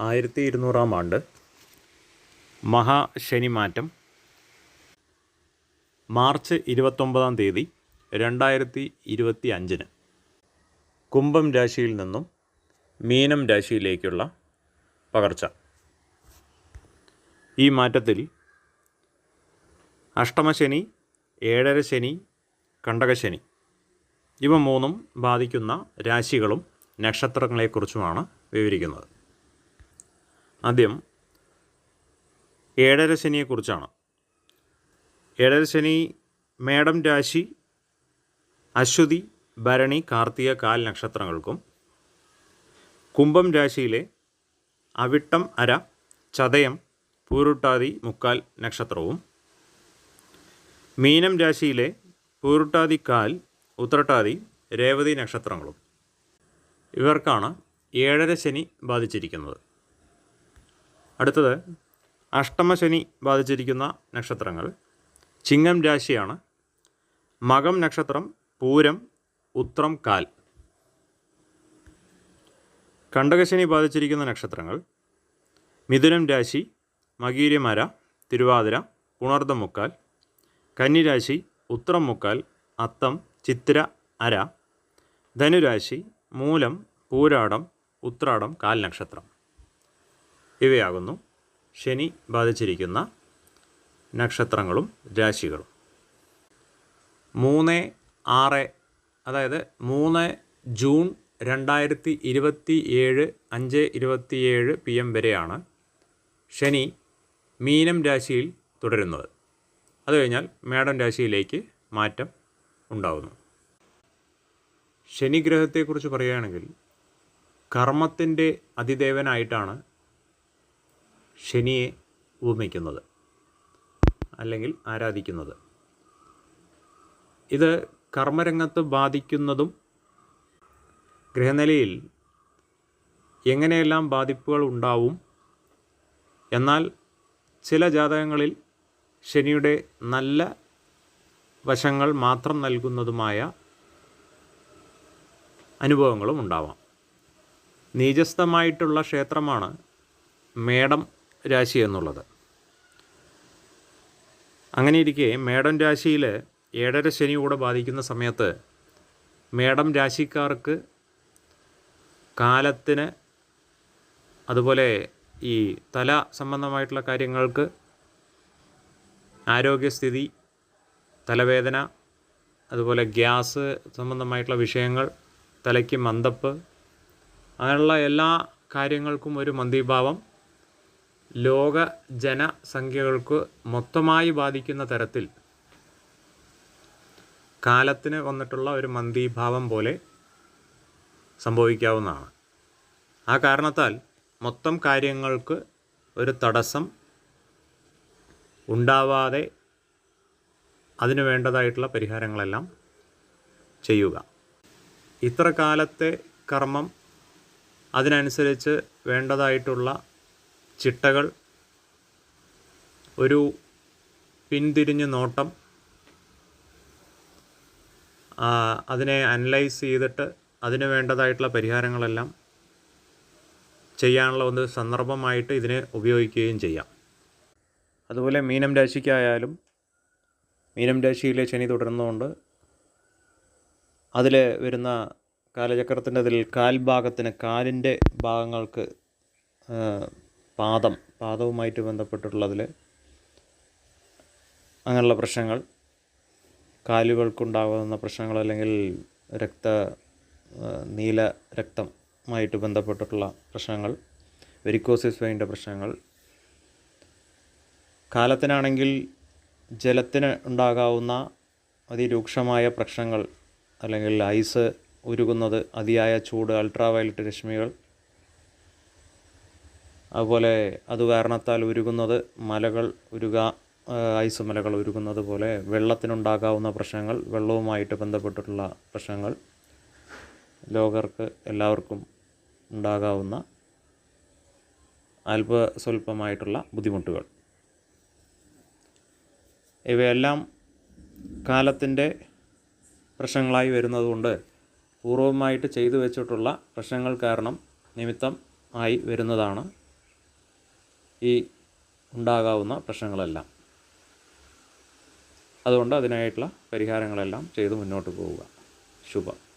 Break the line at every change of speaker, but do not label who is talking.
ആയിരത്തി ഇരുന്നൂറാം ആണ്ട് മഹാശനിമാറ്റം മാർച്ച് ഇരുപത്തൊമ്പതാം തീയതി രണ്ടായിരത്തി ഇരുപത്തി അഞ്ചിന് കുംഭം രാശിയിൽ നിന്നും മീനം രാശിയിലേക്കുള്ള പകർച്ച. ഈ മാറ്റത്തിൽ അഷ്ടമശനി ഏഴര ശനി കണ്ടകശനി ഇവ മൂന്നും ബാധിക്കുന്ന രാശികളും നക്ഷത്രങ്ങളെക്കുറിച്ചുമാണ് വിവരിക്കുന്നത്. ആദ്യം ഏഴര ശനിയെക്കുറിച്ചാണ്. ഏഴര ശനി മേടം രാശി അശ്വതി ഭരണി കാർത്തിക കാൽ നക്ഷത്രങ്ങൾക്കും. കുംഭം രാശിയിലെ അവിട്ടം അര ചതയം പൂരുട്ടാതി മുക്കാൽ നക്ഷത്രവും. മീനം രാശിയിലെ പൂരുട്ടാതി കാൽ ഉത്രട്ടാതി രേവതി നക്ഷത്രങ്ങളും. ഇവർക്കാണ് ഏഴര ശനി ബാധിച്ചിരിക്കുന്നത്. അടുത്തത് അഷ്ടമശനി ബാധിച്ചിരിക്കുന്ന നക്ഷത്രങ്ങൾ. ചിങ്ങം രാശിയാണ്. മകം നക്ഷത്രം പൂരം ഉത്രം കാൽ. കണ്ടകശനി ബാധിച്ചിരിക്കുന്ന നക്ഷത്രങ്ങൾ. മിഥുനം രാശി മകീര്യമര തിരുവാതിര പുണർദം മുക്കാൽ കന്നിരാശി ഉത്രം മുക്കാൽ അത്തം ചിത്ര അര. ധനുരാശി മൂലം പൂരാടം ഉത്രാടം കാൽ നക്ഷത്രം. ഇവയാകുന്നു. ശനി ബാധിച്ചിരിക്കുന്ന നക്ഷത്രങ്ങളും രാശികളും. മൂന്ന് ആറ് അതായത് മൂന്ന് ജൂൺ രണ്ടായിരത്തി ഇരുപത്തി ഏഴ് അഞ്ച് ഇരുപത്തിയേഴ് പി എം വരെയാണ് ശനി മീനം രാശിയിൽ തുടരുന്നത്. അത് കഴിഞ്ഞാൽ മേടം രാശിയിലേക്ക് മാറ്റം ഉണ്ടാകുന്നു ശനിഗ്രഹത്തെക്കുറിച്ച് പറയുകയാണെങ്കിൽ കർമ്മത്തിന്റെ അതിദേവനായിട്ടാണ് ശനിയെ ഉപമിക്കുന്നത് അല്ലെങ്കിൽ ആരാധിക്കുന്നത്. ഇത് കർമ്മരംഗത്ത് ബാധിക്കുന്നതും ഗ്രഹനിലയിൽ എങ്ങനെയെല്ലാം ബാധിപ്പുകൾ ഉണ്ടാവും എന്നാൽ ചില ജാതകങ്ങളിൽ ശനിയുടെ നല്ല വശങ്ങൾ മാത്രം നൽകുന്നതുമായ അനുഭവങ്ങളും ഉണ്ടാവാം. നീചസ്ഥമായിട്ടുള്ള ക്ഷേത്രമാണ് മേടം രാശി എന്നുള്ളത്. അങ്ങനെ ഇരിക്കെ മേടം രാശിയിൽ ഏഴര ശനി കൂടെ ബാധിക്കുന്ന സമയത്ത് മേടം രാശിക്കാർക്ക് കാലത്തിന് അതുപോലെ ഈ തല സംബന്ധമായിട്ടുള്ള കാര്യങ്ങൾക്ക് ആരോഗ്യസ്ഥിതി തലവേദന അതുപോലെ ഗ്യാസ് സംബന്ധമായിട്ടുള്ള വിഷയങ്ങൾ തലയ്ക്ക് മന്ദപ്പ് അങ്ങനെയുള്ള എല്ലാ കാര്യങ്ങൾക്കും ഒരു മന്ദീഭാവം ലോക ജനസംഖ്യകൾക്ക് മൊത്തമായി ബാധിക്കുന്ന തരത്തിൽ കാലത്തിന് വന്നിട്ടുള്ള ഒരു മന്ദീഭാവം പോലെ സംഭവിക്കാവുന്നതാണ്. ആ കാരണത്താൽ മൊത്തം കാര്യങ്ങൾക്ക് ഒരു തടസ്സം ഉണ്ടാവാതെ അതിന് വേണ്ടതായിട്ടുള്ള പരിഹാരങ്ങളെല്ലാം ചെയ്യുക. ഇത്ര കാലത്തെ കർമ്മം അതിനനുസരിച്ച് വേണ്ടതായിട്ടുള്ള ചിട്ടകൾ ഒരു പിന്തിരിഞ്ഞ് നോട്ടം അതിനെ അനലൈസ് ചെയ്തിട്ട് അതിന് വേണ്ടതായിട്ടുള്ള പരിഹാരങ്ങളെല്ലാം ചെയ്യാനുള്ള ഒരു സന്ദർഭമായിട്ട് ഇതിനെ ഉപയോഗിക്കുകയും ചെയ്യാം. അതുപോലെ മീനം രാശിക്കായാലും മീനം രാശിയിലെ ശനി തുടരുന്നതുകൊണ്ട് അതിൽ വരുന്ന കാലചക്രത്തിന്റെ അതിൽ കാൽഭാഗത്തിന് കാലിന്റെ ഭാഗങ്ങൾക്ക് പാദം പാദവുമായിട്ട് ബന്ധപ്പെട്ടിട്ടുള്ളതിൽ അങ്ങനെയുള്ള പ്രശ്നങ്ങൾ കാലുകൾക്കുണ്ടാകുന്ന പ്രശ്നങ്ങൾ അല്ലെങ്കിൽ രക്ത നീല രക്തമായിട്ട് ബന്ധപ്പെട്ടിട്ടുള്ള പ്രശ്നങ്ങൾ വെരിക്കോസിസ് വെയിന്റെ പ്രശ്നങ്ങൾ. കാലത്തിനാണെങ്കിൽ ജലത്തിന് ഉണ്ടാകാവുന്ന അതിരൂക്ഷമായ പ്രശ്നങ്ങൾ അല്ലെങ്കിൽ ഐസ് ഉരുകുന്നത് അതിയായ ചൂട് അൾട്രാവയലറ്റ് രശ്മികൾ അതുപോലെ അത് കാരണത്താൽ ഉരുകുന്നത് മലകൾ ഉരുക ഐസ് മലകൾ ഉരുകുന്നത് പോലെ വെള്ളത്തിനുണ്ടാകാവുന്ന പ്രശ്നങ്ങൾ വെള്ളവുമായിട്ട് ബന്ധപ്പെട്ടിട്ടുള്ള പ്രശ്നങ്ങൾ ലോകർക്ക് എല്ലാവർക്കും ഉണ്ടാകാവുന്ന അല്പ സ്വല്പമായിട്ടുള്ള ബുദ്ധിമുട്ടുകൾ. ഇവയെല്ലാം കാലത്തിന്റെ പ്രശ്നങ്ങളായി വരുന്നതുകൊണ്ട് പൂർവമായിട്ട് ചെയ്തു വെച്ചിട്ടുള്ള പ്രശ്നങ്ങൾ കാരണം നിമിത്തം ആയി വരുന്നതാണ്. ഈ ഉണ്ടാകാവുന്ന പ്രശ്നങ്ങളെല്ലാം. അതുകൊണ്ട് അതിനായിട്ടുള്ള പരിഹാരങ്ങളെല്ലാം ചെയ്ത് മുന്നോട്ട് പോവുക. ശുഭം.